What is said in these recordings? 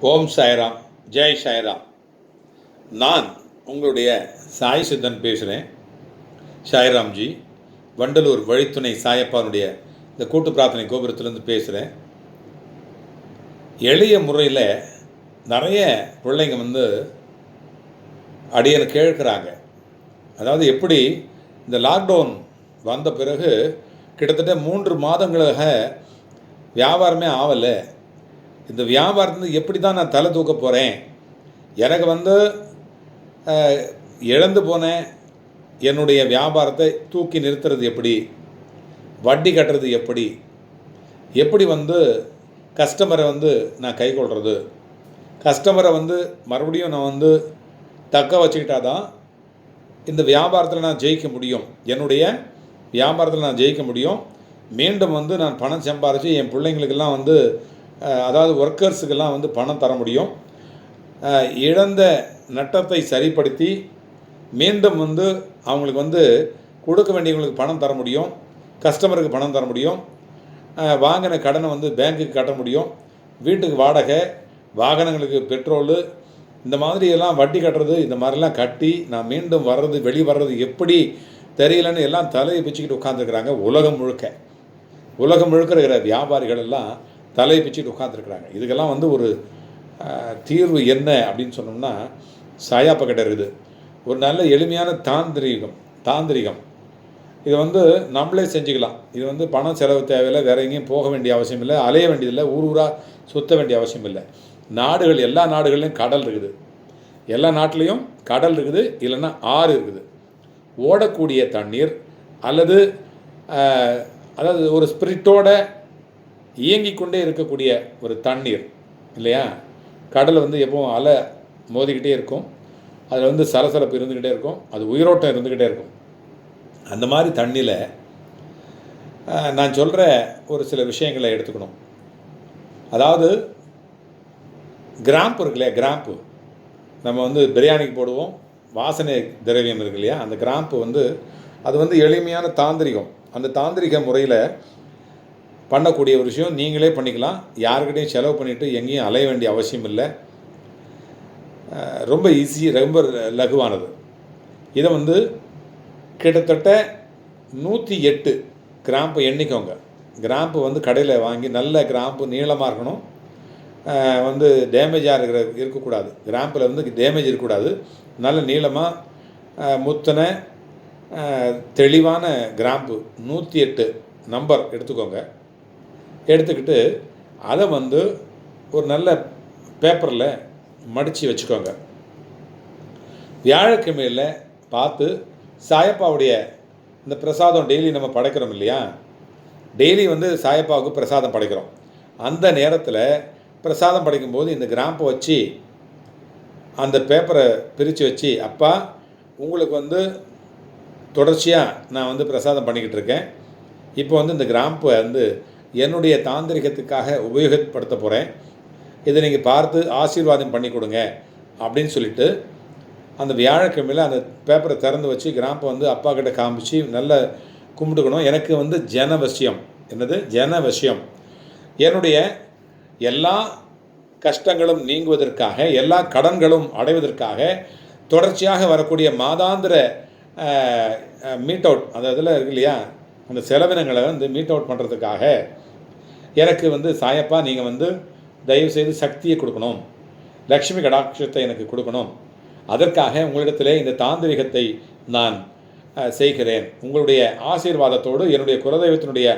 ஓம் சாய்ராம் ஜெய் சாய்ராம். நான் உங்களுடைய சாய் சித்தன் பேசுகிறேன் சாய்ராம்ஜி வண்டலூர் வழித்துணை சாயப்பானுடைய இந்த கூட்டு பிரார்த்தனை கோபுரத்துலேருந்து பேசுகிறேன் எளிய முறையில் நிறைய பிள்ளைங்க வந்து அடியனை கேட்குறாங்க. அதாவது எப்படி இந்த லாக்டவுன் வந்த பிறகு கிட்டத்தட்ட மூன்று மாதங்களாக வியாபாரமே ஆகலை இந்த வியாபாரத்தில் எப்படி தான் நான் தலை தூக்க போகிறேன் எனக்கு வந்து இழந்து போன என்னுடைய வியாபாரத்தை தூக்கி நிறுத்துறது எப்படி? வட்டி கட்டுறது எப்படி? எப்படி வந்து கஸ்டமரை வந்து நான் கை கொள்வது கஸ்டமரை வந்து மறுபடியும் நான் வந்து தக்க வச்சுக்கிட்டா தான் இந்த வியாபாரத்தில் நான் ஜெயிக்க முடியும். என்னுடைய வியாபாரத்தில் நான் ஜெயிக்க முடியும். மீண்டும் வந்து நான் பணம் சம்பாரித்து என் பிள்ளைங்களுக்கெல்லாம் வந்து அதாவது ஒர்க்கர்ஸுக்கெல்லாம் வந்து பணம் தர முடியும். இழந்த நட்டத்தை சரிப்படுத்தி மீண்டும் வந்து அவங்களுக்கு வந்து கொடுக்க வேண்டியவங்களுக்கு பணம் தர முடியும். கஸ்டமருக்கு பணம் தர முடியும். வாங்கின கடனை வந்து பேங்க்குக்கு கட்ட முடியும். வீட்டுக்கு வாடகை வாகனங்களுக்கு பெட்ரோலு இந்த மாதிரி எல்லாம் வட்டி கட்டுறது இந்த மாதிரிலாம் கட்டி நான் மீண்டும் வர்றது வெளி வர்றது எப்படி தெரியலன்னு எல்லாம் தலையை பிச்சுக்கிட்டு உட்காந்துருக்குறாங்க உலகம் முழுக்க. உலகம் முழுக்க இருக்கிற வியாபாரிகள் எல்லாம் தலையை பிச்சுட்டு உட்காந்துருக்குறாங்க இதுக்கெல்லாம் வந்து ஒரு தீர்வு என்ன அப்படின்னு சொன்னோம்னா சாயாப்ப கிட்ட இருக்குது. ஒரு நல்ல எளிமையான தாந்திரீகம் தாந்திரிகம். இதை வந்து நம்மளே செஞ்சுக்கலாம். இது வந்து பணம் செலவு தேவையில்லை வேற எங்கேயும் போக வேண்டிய அவசியம் இல்லை அலைய வேண்டியதில்லை ஊர் ஊராக சுத்த வேண்டிய அவசியம் இல்லை. நாடுகள் எல்லா நாடுகள்லையும் கடல் இருக்குது. எல்லா நாட்டிலையும் கடல் இருக்குது இல்லைன்னா ஆறு இருக்குது. ஓடக்கூடிய தண்ணீர் அல்லது அதாவது ஒரு ஸ்பிரிட்டோட இயங்கி கொண்டே இருக்கக்கூடிய ஒரு தண்ணீர் இல்லையா? கடல் வந்து எப்பவும் அலை மோதிக்கிட்டே இருக்கும். அதில் வந்து சலசலப்பு இருந்துக்கிட்டே இருக்கும். அது உயிரோட்டம் இருந்துக்கிட்டே இருக்கும். அந்த மாதிரி தண்ணியில் நான் சொல்கிற ஒரு சில விஷயங்களை எடுத்துக்கணும். அதாவது கிராம்பு இருக்கு இல்லையா கிராம்பு. நம்ம வந்து பிரியாணிக்கு போடுவோம். வாசனை திரவியம் இருக்கு இல்லையா? அந்த கிராம்பு வந்து அது வந்து எளிமையான தாந்திரிகம். அந்த தாந்திரிக முறையில் பண்ணக்கூடிய ஒரு விஷயம் நீங்களே பண்ணிக்கலாம். யாருக்கிட்டையும் செலவு பண்ணிவிட்டு எங்கேயும் அலைய வேண்டிய அவசியம் இல்லை. ரொம்ப ஈஸி ரொம்ப லகுவானது. இதை வந்து கிட்டத்தட்ட நூற்றி எட்டு கிராம்பு எண்ணிக்கோங்க. கிராம்பு வந்து கடையில் வாங்கி நல்ல கிராம்பு நீளமாக இருக்கணும். வந்து டேமேஜாக இருக்கிற இருக்கக்கூடாது. கிராம்பில் வந்து டேமேஜ் இருக்கக்கூடாது. நல்ல நீளமாக முத்தன தெளிவான கிராம்பு. நூற்றி எட்டு நம்பர் எடுத்துக்கோங்க. எடுத்துக்கிட்டு அதை வந்து ஒரு நல்ல பேப்பரில் மடித்து வச்சுக்கோங்க. வியாழக்கிழமையில் பார்த்து சாயப்பாவுடைய இந்த பிரசாதம் டெய்லி நம்ம படைக்கிறோம் இல்லையா? டெய்லி வந்து சாயப்பாவுக்கு பிரசாதம் படைக்கிறோம். அந்த நேரத்தில் பிரசாதம் படைக்கும்போது இந்த கிராம்பை வச்சு அந்த பேப்பரை பிரித்து வச்சு அப்பா உங்களுக்கு வந்து தொடர்ச்சியாக நான் வந்து பிரசாதம் பண்ணிக்கிட்டு இருக்கேன். இப்போ வந்து இந்த கிராம்பை வந்து என்னுடைய தாந்திரிகத்துக்காக உபயோகப்படுத்த போகிறேன் இதை நீங்கள் பார்த்து ஆசீர்வாதம் பண்ணி கொடுங்க அப்படின்னு சொல்லிட்டு அந்த வியாழக்கிழமையில் அந்த பேப்பரை திறந்து வச்சு கிராம்பை வந்து அப்பா கிட்ட காமிச்சு நல்ல கும்பிட்டுக்கணும். எனக்கு வந்து ஜனவசியம். என்னது? ஜனவசியம். என்னுடைய எல்லா கஷ்டங்களும் நீங்குவதற்காக எல்லா கடன்களும் அடைவதற்காக தொடர்ச்சியாக வரக்கூடிய மாதாந்திர மீட் அவுட் அந்த இதில் இருக்கு இல்லையா? அந்த செலவினங்களை வந்து மீட் அவுட் பண்ணுறதுக்காக எனக்கு வந்து சாயப்பா நீங்கள் வந்து தயவுசெய்து சக்தியை கொடுக்கணும். லக்ஷ்மி கடாட்சத்தை எனக்கு கொடுக்கணும். அதற்காக உங்களிடத்திலே இந்த தாந்திரிகத்தை நான் செய்கிறேன். உங்களுடைய ஆசீர்வாதத்தோடு என்னுடைய குலதெய்வத்தினுடைய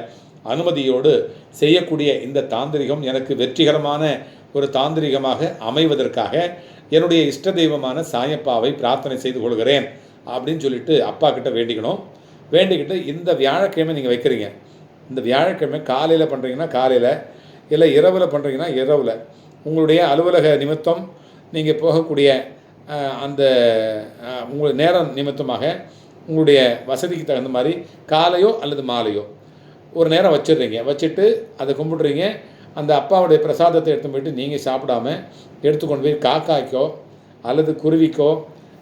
அனுமதியோடு செய்யக்கூடிய இந்த தாந்திரிகம் எனக்கு வெற்றிகரமான ஒரு தாந்திரிகமாக அமைவதற்காக என்னுடைய இஷ்ட தெய்வமான சாயப்பாவை பிரார்த்தனை செய்து கொள்கிறேன் அப்படின்னு சொல்லிட்டு அப்பா கிட்ட வேண்டிக்கணும். வேண்டிக்கிட்டு இந்த வியாழக்கிழமை நீங்கள் வைக்கிறீங்க. இந்த வியாழக்கிழமை காலையில் பண்ணுறீங்கன்னா காலையில் இல்லை இரவில் பண்ணுறீங்கன்னா இரவில். உங்களுடைய அலுவலக நிமித்தம் நீங்கள் போகக்கூடிய அந்த உங்களுடைய உங்கள் நேரம் நிமித்தமாக உங்களுடைய வசதிக்கு தகுந்த மாதிரி காலையோ அல்லது மாலையோ ஒரு நேரம் வச்சிடுறீங்க. வச்சுட்டு அதை கும்பிடுறீங்க. அந்த அப்பாவுடைய பிரசாதத்தை எடுத்து போயிட்டு நீங்கள் சாப்பிடாம எடுத்துக்கொண்டு போய் காக்காய்க்கோ அல்லது குருவிக்கோ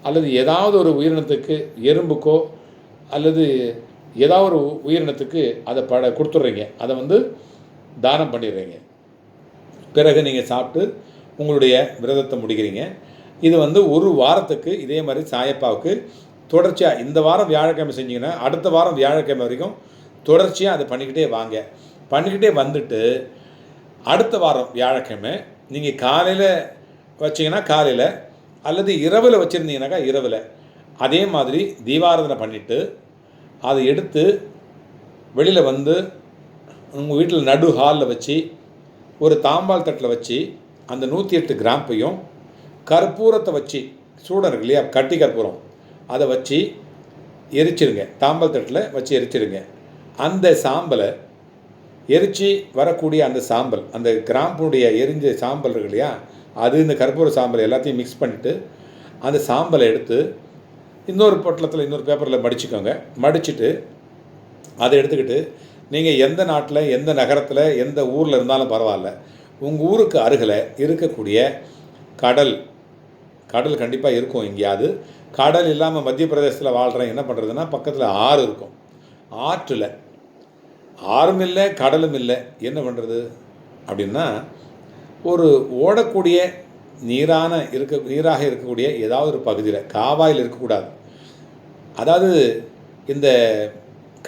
அல்லது ஏதாவது ஒரு உயிரினத்துக்கு எறும்புக்கோ அல்லது ஏதாவது ஒரு உயிரினத்துக்கு அதை பட கொடுத்துட்றீங்க. அதை வந்து தானம் பண்ணிடுறீங்க. பிறகு நீங்கள் சாப்பிட்டு உங்களுடைய விரதத்தை முடிக்கிறீங்க. இது வந்து ஒரு வாரத்துக்கு இதே மாதிரி சாயப்பாவுக்கு தொடர்ச்சியாக இந்த வாரம் வியாழக்கிழமை செஞ்சீங்கன்னா அடுத்த வாரம் வியாழக்கிழமை வரைக்கும் தொடர்ச்சியாக அதை பண்ணிக்கிட்டே வாங்க. பண்ணிக்கிட்டே வந்துட்டு அடுத்த வாரம் வியாழக்கிழமை நீங்கள் காலையில் வச்சிங்கன்னா காலையில் அல்லது இரவில் வச்சுருந்தீங்கன்னாக்கா இரவில். அதே மாதிரி தீபாராதனை பண்ணிவிட்டு அதை எடுத்து வெளியில் வந்து உங்கள் வீட்டில் நடு ஹாலில் வச்சு ஒரு தாம்பால் தட்டில் வச்சு அந்த நூற்றி எட்டு கிராம்பையும் கற்பூரத்தை வச்சு சூடம் இருக்கு இல்லையா கட்டி கற்பூரம் அதை வச்சு எரிச்சிருங்க. தாம்பால் தட்டில் வச்சு எரிச்சிருங்க. அந்த சாம்பலை எரிச்சு வரக்கூடிய அந்த சாம்பல் அந்த கிராம்புடைய எரிஞ்ச சாம்பல் இருக்கு இல்லையா அது இந்த கற்பூர சாம்பல் எல்லாத்தையும் மிக்ஸ் பண்ணிவிட்டு அந்த சாம்பலை எடுத்து இன்னொரு பொட்டலத்தில் இன்னொரு பேப்பரில் மடிச்சுக்கோங்க. மடிச்சுட்டு அதை எடுத்துக்கிட்டு நீங்கள் எந்த நாட்டில் எந்த நகரத்தில் எந்த ஊரில் இருந்தாலும் பரவாயில்ல. உங்கள் ஊருக்கு அருகில் இருக்கக்கூடிய கடல் கடல் கண்டிப்பாக இருக்கும் எங்கேயாவது கடல் இல்லாமல் மத்திய பிரதேசத்தில் வாழ்கிறேன் என்ன பண்ணுறதுன்னா பக்கத்தில் ஆறு இருக்கும். ஆற்றில் ஆறும் இல்லை கடலும் இல்லை. என்ன பண்ணுறது அப்படின்னா ஒரு ஓடக்கூடிய நீரான இருக்க நீராக இருக்கக்கூடிய ஏதாவது ஒரு பகுதியில் காவாயில் இருக்கக்கூடாது. அதாவது இந்த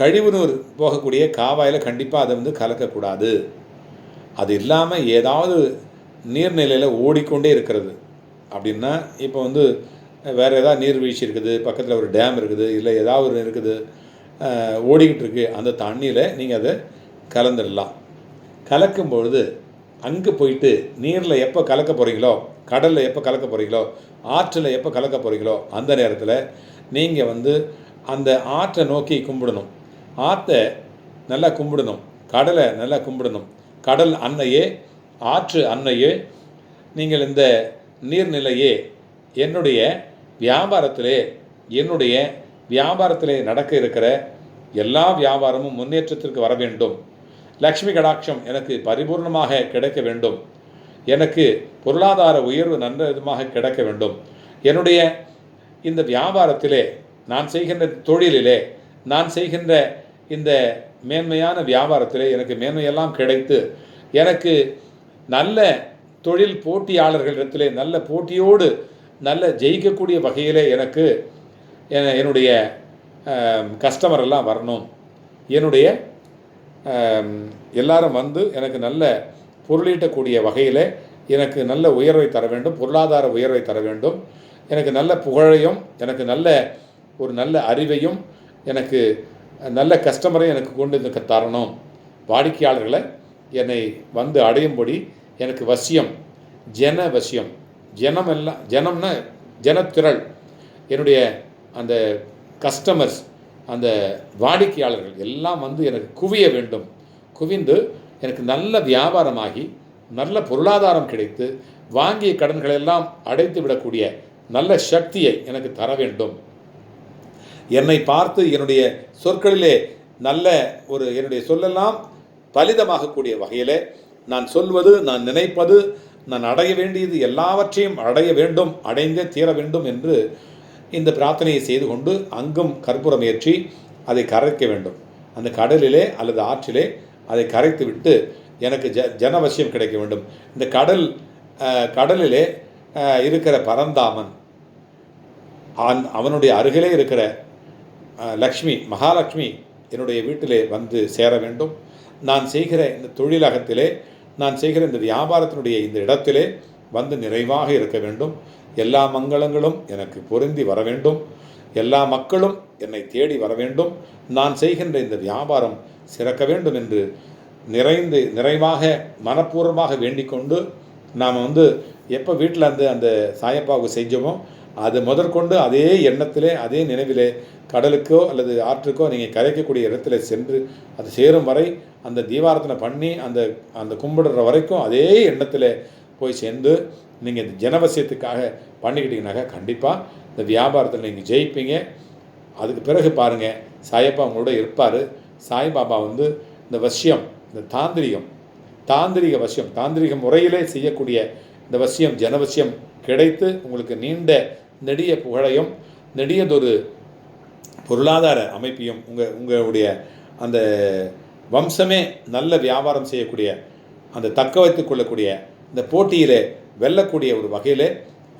கழிவுநீர் போகக்கூடிய காவாயில் கண்டிப்பாக அதை வந்து கலக்கக்கூடாது. அது இல்லாமல் ஏதாவது நீர்நிலையில் ஓடிக்கொண்டே இருக்கிறது. அப்படின்னா இப்போ வந்து வேறு ஏதாவது நீர்வீழ்ச்சி இருக்குது பக்கத்தில் ஒரு டேம் இருக்குது இல்லை ஏதாவது ஒரு இருக்குது ஓடிக்கிட்டு இருக்குது அந்த தண்ணியில் நீங்கள் அதை கலந்துடலாம். கலக்கும் பொழுது அங்கே போயிட்டு நீரில் எப்போ கலக்க போகிறீங்களோ கடலில் எப்போ கலக்க போகிறீங்களோ ஆற்றில் எப்போ கலக்க போகிறீங்களோ அந்த நேரத்தில் நீங்கள் வந்து அந்த ஆற்றை நோக்கி கும்பிடணும். ஆற்றை நல்லா கும்பிடணும். கடலை நல்லா கும்பிடணும். கடல் அன்னையே ஆற்று அன்னையே நீங்கள் இந்த நீர்நிலையே என்னுடைய வியாபாரத்திலே என்னுடைய வியாபாரத்திலே நடக்க இருக்கிற எல்லா வியாபாரமும் முன்னேற்றத்திற்கு வர வேண்டும். லக்ஷ்மி கடாட்சம் எனக்கு பரிபூர்ணமாக கிடைக்க வேண்டும். எனக்கு பொருளாதார உயர்வு நல்ல விதமாக கிடைக்க வேண்டும். என்னுடைய இந்த வியாபாரத்திலே நான் செய்கின்ற தொழிலிலே நான் செய்கின்ற இந்த மேன்மையான வியாபாரத்திலே எனக்கு மேன்மையெல்லாம் கிடைத்து எனக்கு நல்ல தொழில் போட்டியாளர்களிடத்திலே நல்ல போட்டியோடு நல்ல ஜெயிக்கக்கூடிய வகையிலே எனக்கு என்னுடைய கஸ்டமர் எல்லாம் வரணும். என்னுடைய எல்லாரும் வந்து எனக்கு நல்ல பொருளீட்டக்கூடிய வகையில் எனக்கு நல்ல உயர்வை தர வேண்டும் பொருளாதார உயர்வை தர வேண்டும். எனக்கு நல்ல புகழையும் எனக்கு நல்ல ஒரு நல்ல அறிவையும் எனக்கு நல்ல கஸ்டமரை எனக்கு கொண்டு வந்து தரணும். வாடிக்கையாளர்களை என்னை வந்து அடையும்படி எனக்கு வசியம் ஜன வசியம். ஜனம் எல்லாம் ஜனம்னா ஜனத்திரள். என்னுடைய அந்த கஸ்டமர்ஸ் அந்த வாடிக்கையாளர்கள் எல்லாம் வந்து எனக்கு குவிய வேண்டும். குவிந்து எனக்கு நல்ல வியாபாரமாகி நல்ல பொருளாதாரம் கிடைத்து வாங்கிய கடன்களெல்லாம் அடைத்து விடக்கூடிய நல்ல சக்தியை எனக்கு தர வேண்டும். என்னை பார்த்து என்னுடைய சொற்களிலே நல்ல ஒரு என்னுடைய சொல்லெல்லாம் பலிதமாகக்கூடிய வகையிலே நான் சொல்வது நான் நினைப்பது நான் அடைய வேண்டியது எல்லாவற்றையும் அடைய வேண்டும் அடைந்தே தீர வேண்டும் என்று இந்த பிரார்த்தனையை செய்து கொண்டு அங்கும் கற்பூரம் ஏற்றி அதை கரைக்க வேண்டும். அந்த கடலிலே அல்லது ஆற்றிலே அதை கரைத்து விட்டு எனக்கு ஜ ஜனவசியம் கிடைக்க வேண்டும். இந்த கடல் கடலிலே இருக்கிற பரந்தாமன் அவன் அவனுடைய அருகிலே இருக்கிற லக்ஷ்மி மகாலட்சுமி என்னுடைய வீட்டிலே வந்து சேர வேண்டும். நான் செய்கிற இந்த தொழிலகத்திலே நான் செய்கிற இந்த வியாபாரத்தினுடைய இந்த இடத்திலே வந்து நிறைவாக இருக்க வேண்டும். எல்லா மங்களங்களும் எனக்கு பொருந்தி வர வேண்டும். எல்லா மக்களும் என்னை தேடி வர வேண்டும். நான் செய்கின்ற இந்த வியாபாரம் சிறக்க வேண்டும் என்று நிறைந்து நிறைவாக மனப்பூர்வமாக வேண்டிக்கொண்டு நாம் வந்து எப்போ வீட்டில் அந்த அந்த சாயப்பாவுக்கு செஞ்சோமோ அது முதற்கொண்டு அதே எண்ணத்திலே அதே நினைவிலே கடலுக்கோ அல்லது ஆற்றுக்கோ நீங்கள் கரைக்கக்கூடிய இடத்துல சென்று அது சேரும் வரை அந்த தீபாரத்தனை பண்ணி அந்த அந்த கும்பிடுற வரைக்கும் அதே எண்ணத்தில் போய் சேர்ந்து நீங்கள் இந்த ஜனவசியத்துக்காக பண்ணிக்கிட்டீங்கனாக்கா கண்டிப்பாக இந்த வியாபாரத்தில் நீங்கள் ஜெயிப்பீங்க. அதுக்கு பிறகு பாருங்கள் சாயப்பா உங்களோட இருப்பார். சாய்பாபா வந்து இந்த வசியம் இந்த தாந்திரிகம் தாந்திரிக வசியம் தாந்திரிக முறையிலே செய்யக்கூடிய இந்த வசியம் ஜனவசியம் கிடைத்து உங்களுக்கு நீண்ட நெடிய புகழையும் நெடியதொரு பொருளாதார அமைப்பையும் உங்கள் உங்களுடைய அந்த வம்சமே நல்ல வியாபாரம் செய்யக்கூடிய அந்த தக்க வைத்துக் கொள்ளக்கூடிய இந்த போட்டியிலே வெல்லக்கூடிய ஒரு வகையில்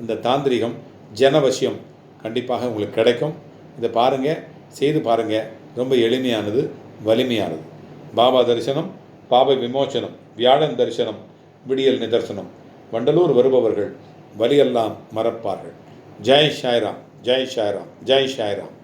இந்த தாந்திரிகம் ஜனவசியம் கண்டிப்பாக உங்களுக்கு கிடைக்கும். இதை பாருங்கள் செய்து பாருங்கள் ரொம்ப எளிமையானது வலிமையானது. பாபா தரிசனம் பாப விமோச்சனம் வியாழன் தரிசனம் விடியல் நிதர்சனம். வண்டலூர் வருபவர்கள் வலியெல்லாம் மறப்பார்கள். ஜெய் ஷாயிராம் ஜெய் ஷாயிராம் ஜெய் ஷாயிராம்